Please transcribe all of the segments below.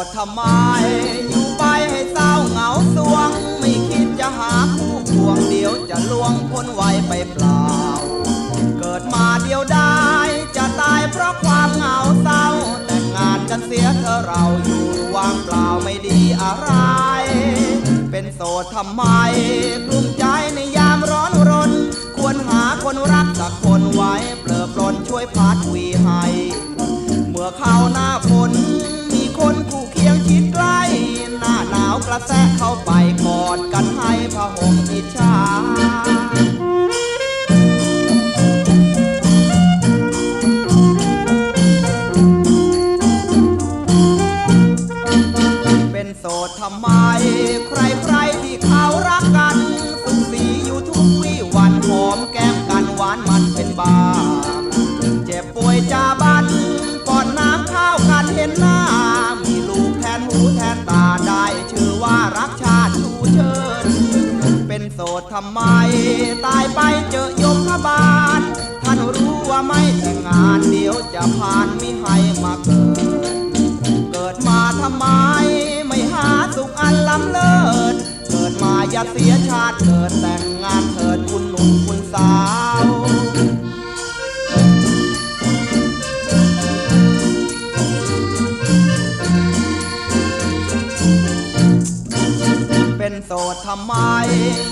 โสดทำไม อยู่ไปให้เศร้าเหงาสวง ไม่คิดจะหาคู่ควงเดียวจะล่วงพ้นไวไปเปล่า เกิดมาเดียวได้ จะตายเพราะความเหงาเศร้า แต่งงานกันเสียเธอเราอยู่ว่างเปล่าไม่ดีอะไร เป็นโสดทำไมกลุ้มใจในยามร้อนรน ควรหาคนรักสักคนไว้เปลือปลนช่วยพัดวีให้ เมื่อเข้า ระแทกเข้าไปกอดกันให้พระห่มอิจฉาเป็นโสดทำไม ใครใครๆที่เขารักกัน สุขสีอยู่ทุกวี่วันหอมแก้มกันหวานมันเป็นบาปเจ็บป่วยจ ธทำไม ตายไปเจอยมพบาลท่านรู้ว่าไม่แต่งงานเดี๋ยวจะผ่านมิให้มาเกิด เกิดมาทำไม ไม่หาสุขอันล้ำเลิศ เกิดมาอย่าเสียชาติเกิด เป็นโสดทำไม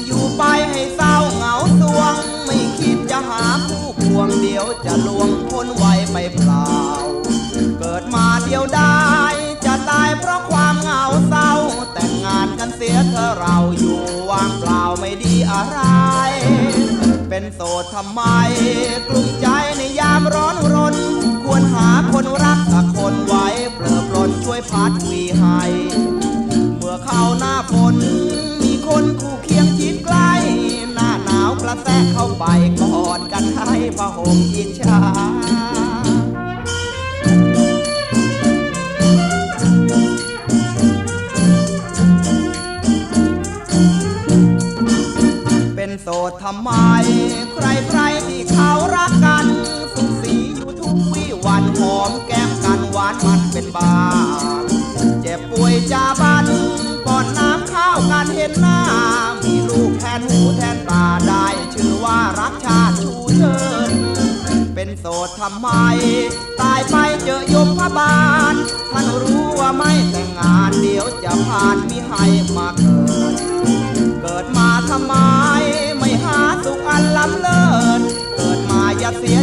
อยู่ไปให้เศร้าเหงาสวง ไม่คิดจะหาคู่ควงเดียวจะลวงพ้นไวไปเปล่า เกิดมาเดียวได้ จะตายเพราะความเหงาเศร้า แต่งงานกันเสียเธอเราอยู่ว่างเปล่าไม่ดีอะไร เป็นโสดทำไม กลุ้มใจในยามร้อนรน ควรหาคน ไปกอดกันให้พะห่มอิจฉาเป็นโสดทำไม ใครใครที่เขารักกัน สุขสีอยู่ทุกวี่วันหอมแก้มกันหวานมันเป็นบาเจ็บป่วยจาบันก่อนน้ำข้าวกันเห็นหน้า มีลูกแทนหูแทนตา โดทำไม ตายไปเจอยมพบาลท่านรู้ว่าไม่แต่งงานเดี๋ยวจะผ่านมิให้มาเกิด เกิดมาทำไม ไม่หาสุขอันล้ำเลิศเกิดมาอย่าเสีย